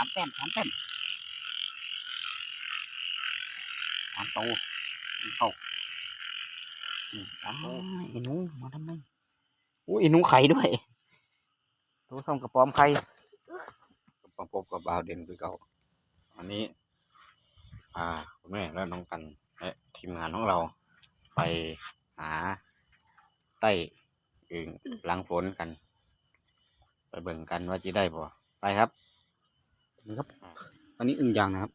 ามแต้มสามแต้มสามโตวเข้าอืมสามโตวไอ้หนูมาทำไมอุ้ยไอ้หนูไข่ด้วยตัวส้มกระป๋อมไข่ประพบกับบาวเด่นคือเก่าวันนี้พาคุณแม่และน้องกันและทีมงานของเรา ไปหาใต้อึ่งหลังฝนกัน ไปเบิ่งกันว่าจะได้บ่ไปครับ นี่ครับ อันนี้อึ่งยางนะครับ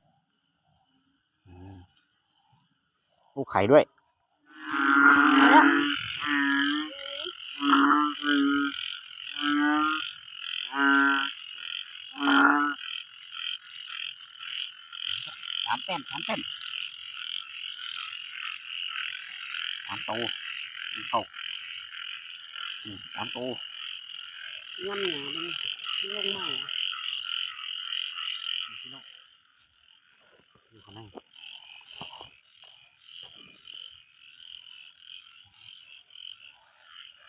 อืมลูกไข่ด้วยสามแต้มสามแต้มสามโตวเข้าอืมสามโตวน้ำหนามันลงมาพี่น้องดูข้างใน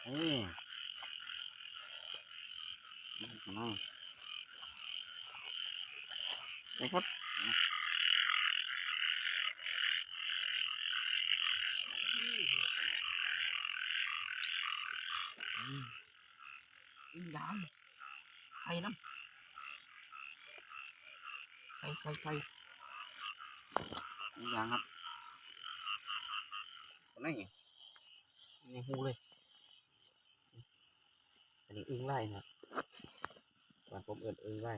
เอ้ยดูข้างในไอืมอีหยามไข่น้ำใส่ใส่ใส่อีกอย่างครับนไหนในหูเลย นนี้อึ้งไล่นะตอนผมเอินอึ้งไล่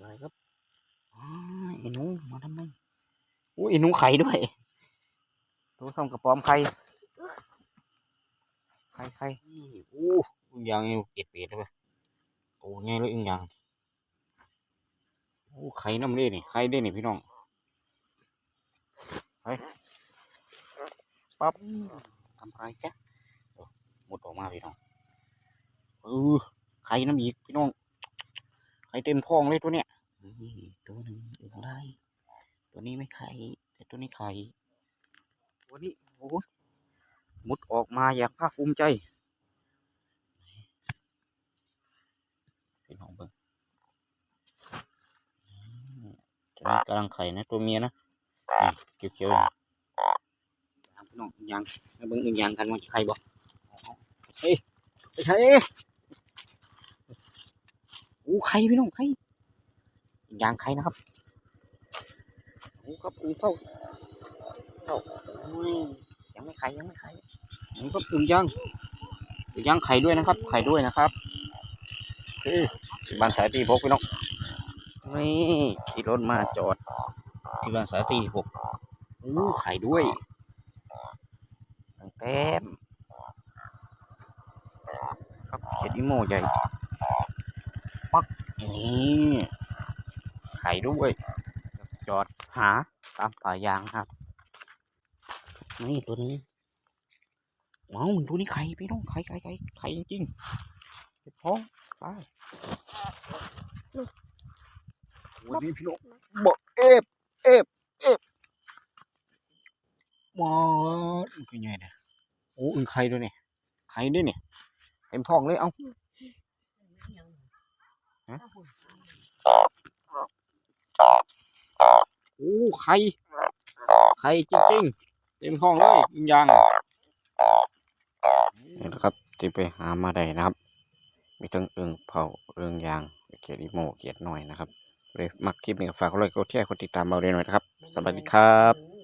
ไล่ครับไอ้หนูมาทำไมอุ้ยไอ้หนูไข่ด้วยตัวส้มกระป๋อมไข่ไข่ไข่อู้อึ้งยางอยู่เก็ดเป็ดเลยโอ้ไงเลยอึ้งยางโอ้ไข่น้ำเด้นี่ไข่เด้นี่พี่น้องไป ปั๊บทำอะไรจ๊ะโอ้หมดออกมาพี่น้องเออไข่น้ำอีกพี่น้องไข่เต็มท้องเลยตัวเนี้ยนี่ตัวหนึ่งอึ้งไรตัวนี้ไม่ไข่แต่ตัวนี้ไข่ตัวนี้โอ้ยมุดออกมาอย่างภาคภูมิใจพี่น้องเบิ่งอืมตัวนี้กำลังไข่นะตัวเมียนะนี่เขียวๆ น้องยางมาเบิ่งยางกันมันจะไข่บ่เฮ้ยใช่โอ้ไข่พี่น้องไข่ยางไข่นะครับโอ้ครับอึ่งเข้าเข้ายังไม่ไข่ยังไม่ไข่นี่ก็อึ่งยางอึ่งยางไข่ด้วยนะครับ ไข่ด้วยนะครับคือบ้านสายที่พกพี่น้องนี่ขี่รถมาจอดที่บ้านสายที่พกอู้ไข่ด้วย แต้มครับเขียดอีโมใหญ่ปักนี่ไข่ด้วยจอดหาตามป่ายางครับ นี่ตัวนี้ว้าวตัวนี้ไข่พี่น้องไข่ไข่ไข่ไข่จริงเก็บท้องไปวันนี้พี่น้องบอกเอฟเอฟเอฟมาเป็นไงเนี่ย โอ้อึ่งไข่ด้วยเนี่ยไข่ด้วยเนี่ยเต็มท้องเลยเอ้าโอ้ไข่ไข่จริงๆเต็มท้องเลยอึ่งยางนี่นะครับที่ไปหามาได้นะครับ มีทั้งอึงเผาอึงยางเขียดอีโมเขียดหน่อยนะครับเลยมักคลิปนี้ก็ฝากกดไลค์กดแชร์กดติดตามเราเรียนหน่อยนะครับ สวัสดีครับ